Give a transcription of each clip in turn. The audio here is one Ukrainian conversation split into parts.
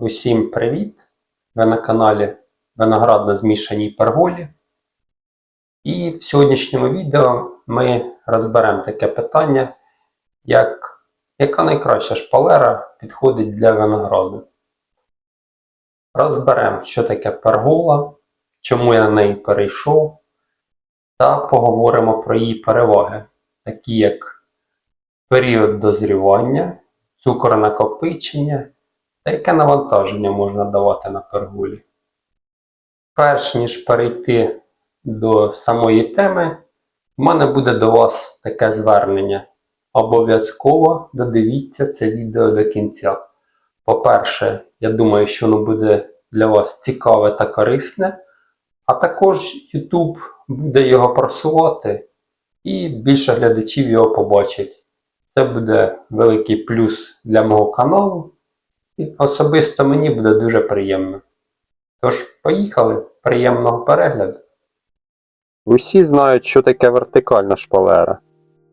Усім привіт! Ви на каналі Виноградно змішаній перголі. І в сьогоднішньому відео ми розберемо таке питання, як яка найкраща шпалера підходить для винограду. Розберемо, що таке пергола, чому я на неї перейшов, та поговоримо про її переваги, такі як період дозрівання, цукронакопичення та яке навантаження можна давати на перголі. Перш ніж перейти до самої теми, в мене буде до вас таке звернення. Обов'язково додивіться це відео до кінця. По-перше, я думаю, що воно буде для вас цікаве та корисне, а також YouTube буде його просувати і більше глядачів його побачить. Це буде великий плюс для мого каналу. І особисто мені буде дуже приємно. Тож, поїхали, приємного перегляду. Усі знають, що таке вертикальна шпалера.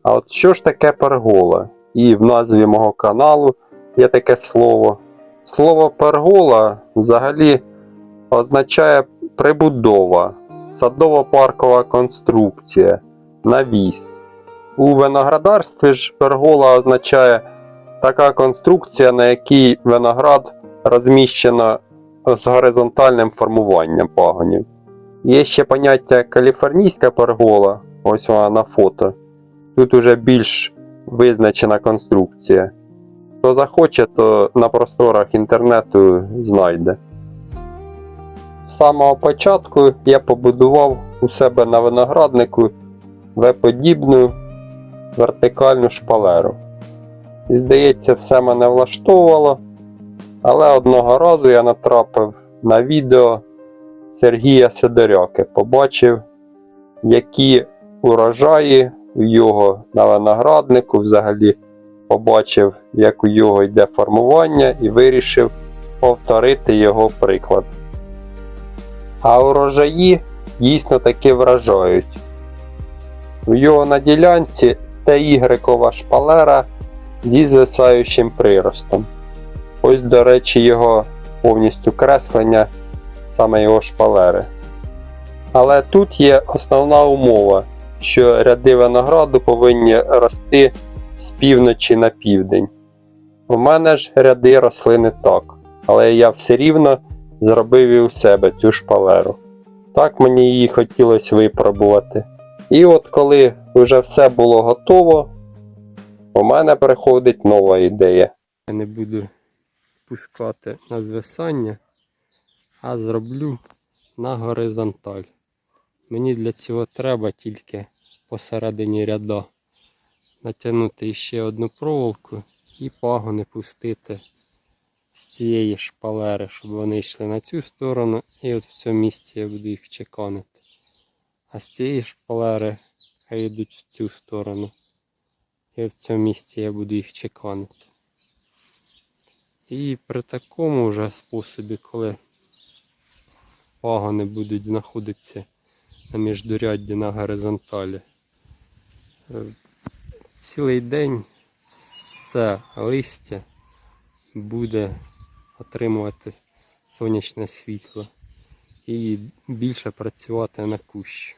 А от що ж таке пергола? І в назві мого каналу є таке слово. Слово пергола взагалі означає прибудова, садово-паркова конструкція, навіс. У виноградарстві ж пергола означає така конструкція, на якій виноград розміщено з горизонтальним формуванням пагонів. Є ще поняття каліфорнійська пергола, ось вона на фото. Тут уже більш визначена конструкція. Хто захоче, то на просторах інтернету знайде. З самого початку я побудував у себе на винограднику В-подібну вертикальну шпалеру. І здається, все мене влаштовувало. Але одного разу я натрапив на відео Сергія Сидоряки. Побачив, які урожаї у його на винограднику взагалі побачив, як у його йде формування, і вирішив повторити його приклад. А урожаї дійсно таки вражають. У його на ділянці Т-ігрекова шпалера зі звисаючим приростом. Ось, до речі, його повністю креслення, саме його шпалери. Але тут є основна умова, що ряди винограду повинні рости з півночі на південь. У мене ж ряди росли не так, але я все рівно зробив і у себе цю шпалеру. Так мені її хотілося випробувати. І от коли вже все було готово, у мене приходить нова ідея. Я не буду пускати на звисання, а зроблю на горизонталь. Мені для цього треба тільки посередині ряда натягнути ще одну проволоку і пагони пустити з цієї шпалери, щоб вони йшли на цю сторону, і от в цьому місці я буду їх чеканити. А з цієї шпалери хай йдуть в цю сторону. І в цьому місці я буду їх чеканити. І при такому вже способі, коли пагони будуть знаходитися на міждурядді на горизонталі, е, цілий день все листя буде отримувати сонячне світло і більше працювати на кущі.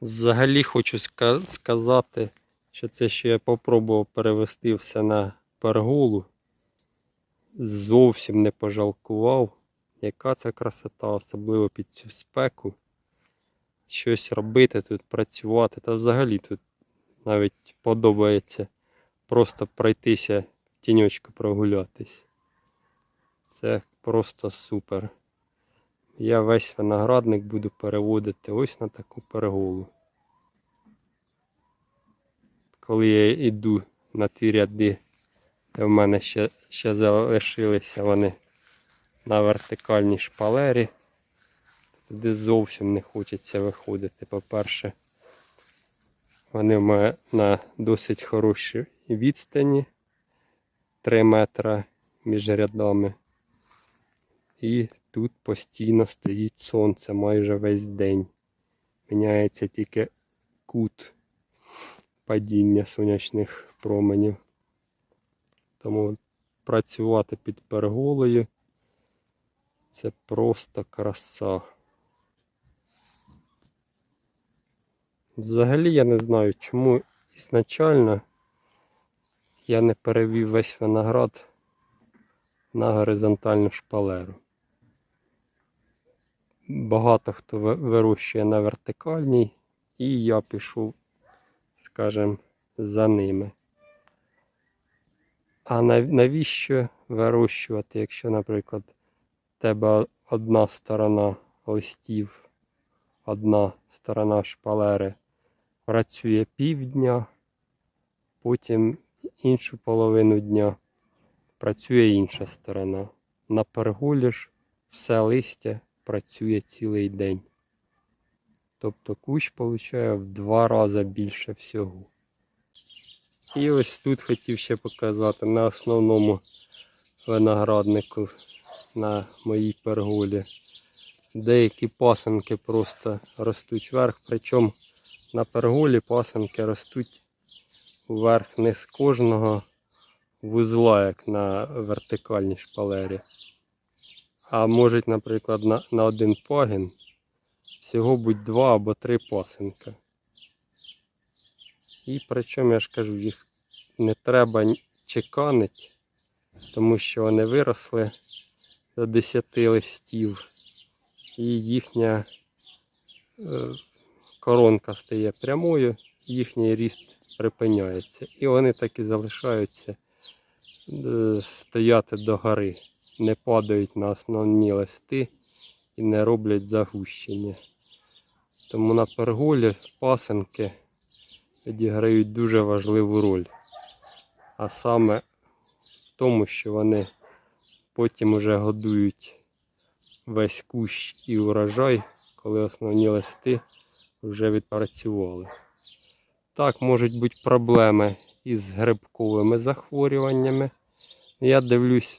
Взагалі хочу сказати, що це що я попробував перевести все на перголу. Зовсім не пожалкував. Яка це красота, особливо під цю спеку. Щось робити тут, працювати. Та взагалі тут навіть подобається просто пройтися в тіньочку прогулятись. Це просто супер. Я весь виноградник буду переводити ось на таку перголу. Коли я йду на ті ряди, де в мене ще, ще залишилися вони на вертикальній шпалері, туди зовсім не хочеться виходити. По-перше, вони в мене на досить хорошій відстані 3 метра між рядами. І тут постійно стоїть сонце майже весь день. Міняється тільки кут падіння сонячних променів. Тому працювати під перголою. Це просто краса. Взагалі я не знаю, чому ізначально я не перевів весь виноград на горизонтальну шпалеру. Багато хто вирощує на вертикальній, і я пішов, скажімо, за ними. А навіщо вирощувати, якщо, наприклад, тебе одна сторона листів, одна сторона шпалери працює півдня, потім іншу половину дня працює інша сторона. На перголі ж все листя працює цілий день. Тобто кущ получає в два рази більше всього. І ось тут хотів ще показати на основному винограднику на моїй перголі. Деякі пасенки просто ростуть вверх, причому на перголі пасенки ростуть вверх не з кожного вузла, як на вертикальній шпалері. А можуть, наприклад, на, на один пагін всього будь два або три пасенка. І причому я ж кажу, їх не треба чеканить, тому що вони виросли до 10 листів, і їхня е, коронка стає прямою, їхній ріст припиняється. І вони так і залишаються е, стояти догори, не падають на основні листи і не роблять загущення. Тому на перголі пасенки відіграють дуже важливу роль. А саме в тому, що вони потім уже годують весь кущ і урожай, коли основні листи вже відпрацювали. Так, можуть бути проблеми із грибковими захворюваннями. Я дивлюсь,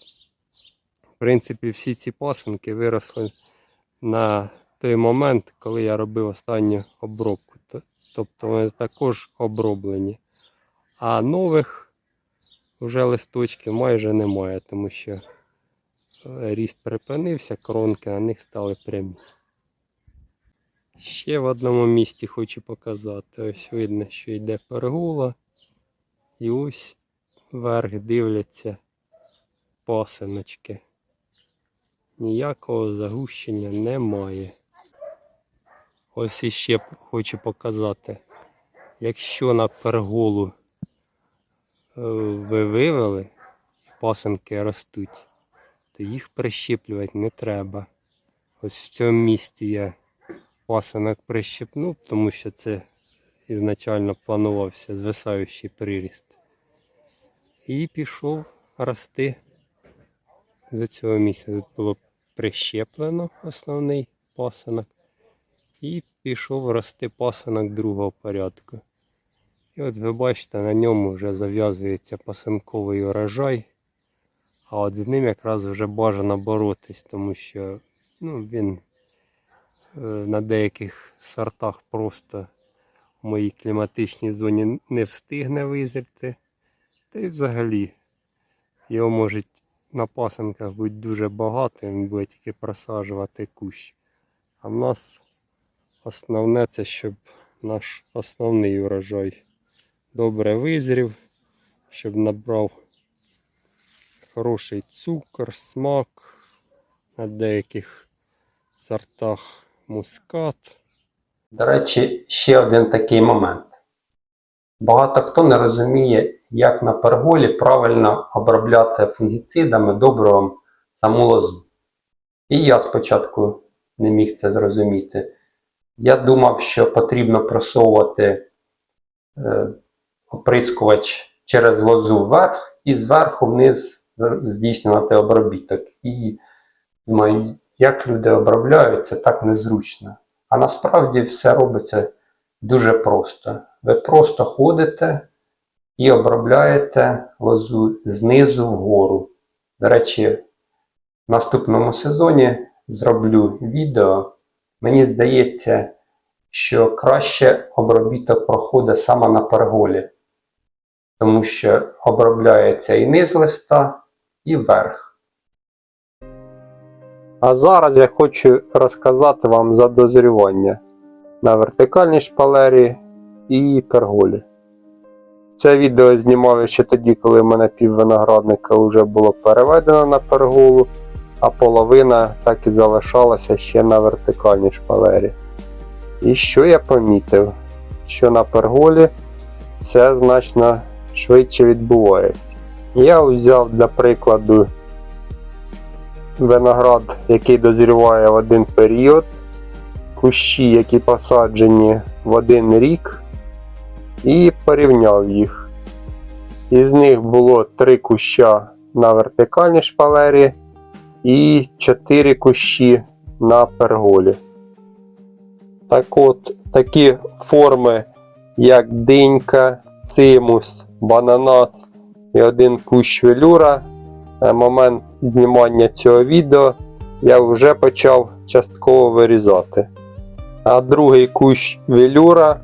в принципі, всі ці пасенки виросли на той момент, коли я робив останню обробку. Тобто вони також оброблені. А нових вже листочків майже немає, тому що е, ріст припинився, коронки на них стали прямі. Ще в одному місці хочу показати. Ось видно, що йде пергола. І ось вверх дивляться пасиночки. Ніякого загущення немає. Ось іще хочу показати. Якщо на перголу е, ви вивели, і пасинки ростуть, то їх прищеплювати не треба. Ось в цьому місці я пасинок прищепнув, тому що це ізначально планувався звисаючий приріст. І пішов рости з цього місця. Тут було прищеплено основний пасинок. І пішов рости пасинок другого порядку. І от ви бачите, на ньому вже зав'язується пасинковий урожай. А от з ним якраз вже бажано боротись, тому що ну, він е, на деяких сортах просто в моїй кліматичній зоні не встигне визріти. Та й взагалі його можуть на пасинках бути дуже багато, він буде тільки просаджувати кущ. А в нас основне це, щоб наш основний урожай добре визрів, щоб набрав хороший цукор, смак, на деяких сортах мускат. До речі, ще один такий момент. Багато хто не розуміє, як на перголі правильно обробляти фунгіцидами добривом саму лозу. І я спочатку не міг це зрозуміти. Я думав, що потрібно просовувати е, оприскувач через лозу вверх і зверху вниз здійснювати обробіток. І думаю, як люди обробляють, це так незручно. А насправді все робиться дуже просто. Ви просто ходите і обробляєте лозу знизу вгору. До речі, в наступному сезоні зроблю відео. Мені здається, що краще обробіток проходить саме на перголі, тому що обробляється і низ листа, і верх. А зараз я хочу розказати вам за дозрівання на вертикальній шпалері і перголі. Це відео знімав ще тоді, коли в мене пів виноградника вже було переведено на перголу, а половина так і залишалася ще на вертикальній шпалері. І що я помітив? Що на перголі все значно швидше відбувається. Я взяв для прикладу виноград, який дозріває в один період, кущі, які посаджені в один рік, і порівняв їх. Із них було три куща на вертикальній шпалері і чотири кущі на перголі. Так от, такі форми, як динька, цимус, бананас і один кущ велюра на момент знімання цього відео я вже почав частково вирізати. А другий кущ велюра,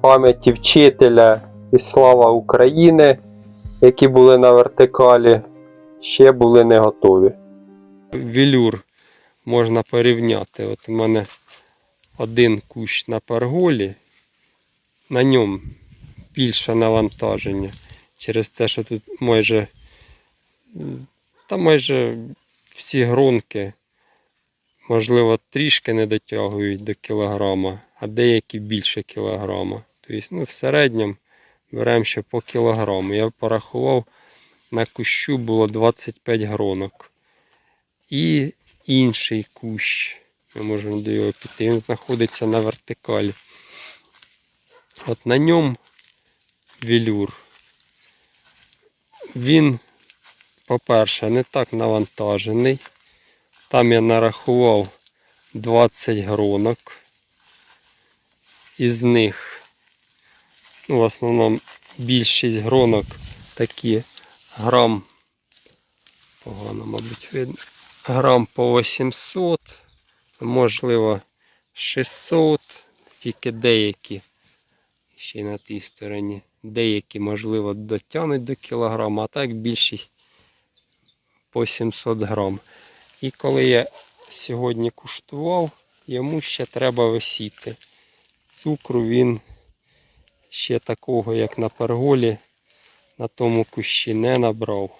пам'яті вчителя і слава України, які були на вертикалі, ще були не готові. Велюр можна порівняти. От у мене один кущ на перголі, на ньому більше навантаження через те, що тут майже та майже всі гронки, можливо, трішки не дотягують до кілограма, а деякі більше кілограма. Тобто, ну, в середньому беремо ще по кілограму. Я порахував, на кущу було 25 гронок. І інший кущ. Ми можемо до його піти. Він знаходиться на вертикалі. От на ньому велюр. Він, по-перше, не так навантажений. Там я нарахував 20 гронок. Із них, ну, в основному більшість гронок такі грам, погано, мабуть, видно, грам по 800, можливо, 600, тільки деякі, ще й на тій стороні, деякі, можливо, дотягнуть до кілограма, а так більшість по 700 грам. І коли я сьогодні куштував, йому ще треба висіти. Цукру він ще такого, як на перголі, на тому кущі не набрав.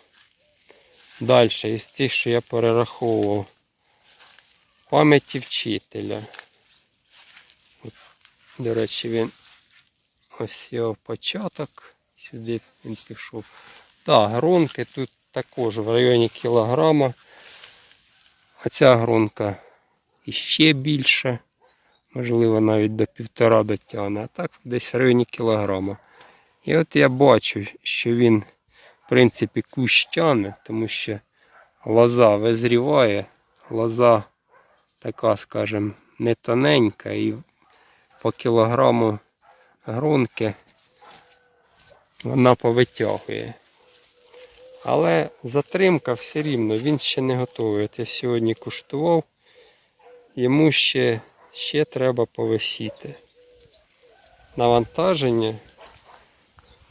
Далі, із тих, що я перераховував, пам'яті вчителя. От, до речі, він ось його початок. Сюди він пішов. Так, гронки тут також в районі кілограма. А ця гронка іще більше. Можливо, навіть до півтора дотягне, а так десь в районі кілограма. І от я бачу, що він, принципі, кущ тому що лоза визріває, лоза така, скажімо, не тоненька і по кілограму гронки вона повитягує. Але затримка все рівно, він ще не готовий. От я сьогодні куштував, йому ще, ще треба повисіти. Навантаження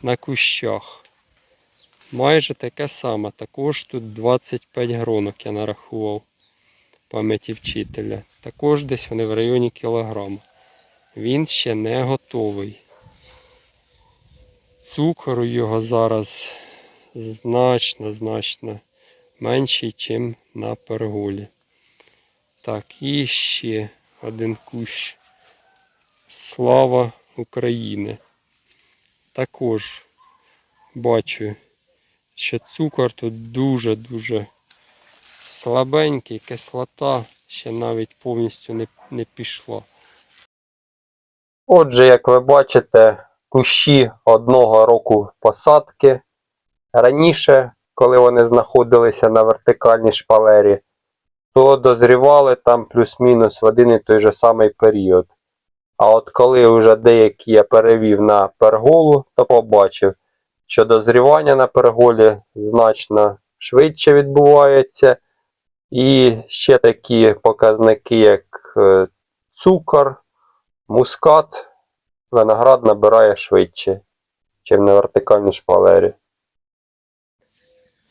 на кущах. Майже таке саме. Також тут 25 гронок я нарахував пам'яті вчителя. Також десь вони в районі кілограма. Він ще не готовий. Цукор у його зараз значно, значно менший, ніж на перголі. Так, і ще один кущ. Слава України. Також бачу, що цукор тут дуже-дуже слабенький, кислота ще навіть повністю не, не пішла. Отже, як ви бачите, кущі одного року посадки. Раніше, коли вони знаходилися на вертикальній шпалері, то дозрівали там плюс-мінус в один і той же самий період. А от коли вже деякі я перевів на перголу, то побачив, що дозрівання на перголі значно швидше відбувається. І ще такі показники, як е, цукор, мускат, виноград набирає швидше, ніж на вертикальній шпалері.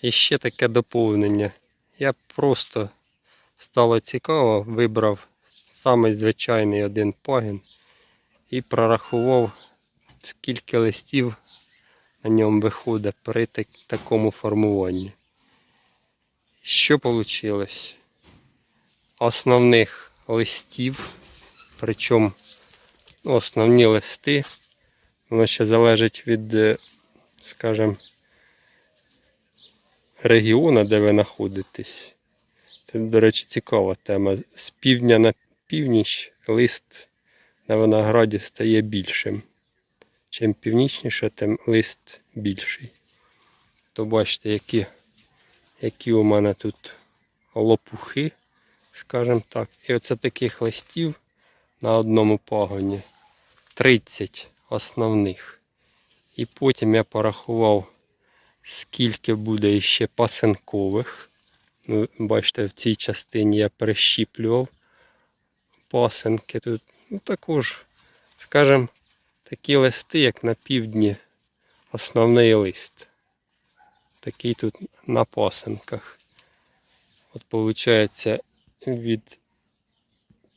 І ще таке доповнення. Я просто стало цікаво, вибрав самий звичайний один пагін і прорахував, скільки листів на ньому виходить при так- такому формуванні. Що вийшло? Основних листів, причому основні листи, воно ще залежить від, е, скажімо, регіону, де ви знаходитесь. Це, до речі, цікава тема. З півдня на північ лист на винограді стає більшим. Чим північніше, тим лист більший. То бачите, які, які у мене тут лопухи, скажімо так. І оце таких листів на одному пагоні 30 основних. І потім я порахував, скільки буде ще пасинкових. Ну, бачите, в цій частині я прищіплював пасинки. Тут ну, також, скажімо, такі листи, як на півдні, основний лист. Такий тут на пасинках. От виходить, від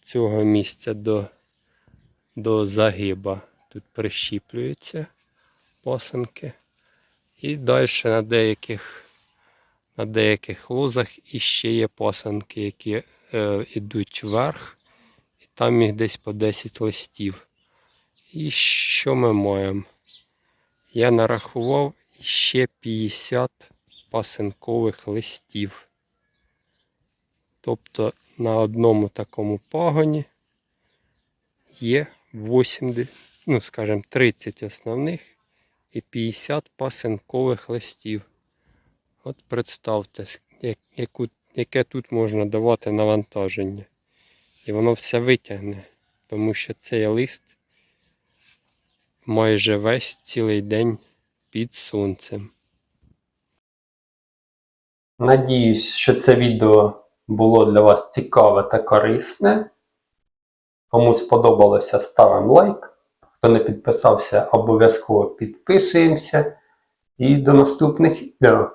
цього місця до, до загиба тут прищіплюються пасинки. І далі на деяких, на деяких лозах іще є пасанки, які е, йдуть вверх, і там їх десь по 10 листів. І що ми маємо? Я нарахував ще 50 пасинкових листів. Тобто на одному такому пагоні є 80, ну скажімо, 30 основних і 50 пасинкових листів. От представте, яку, яке тут можна давати навантаження. І воно все витягне, тому що цей лист майже весь цілий день під сонцем. Надіюсь, що це відео було для вас цікаве та корисне. Кому сподобалося, ставимо лайк. Хто не підписався, обов'язково підписуємося. І до наступних відео.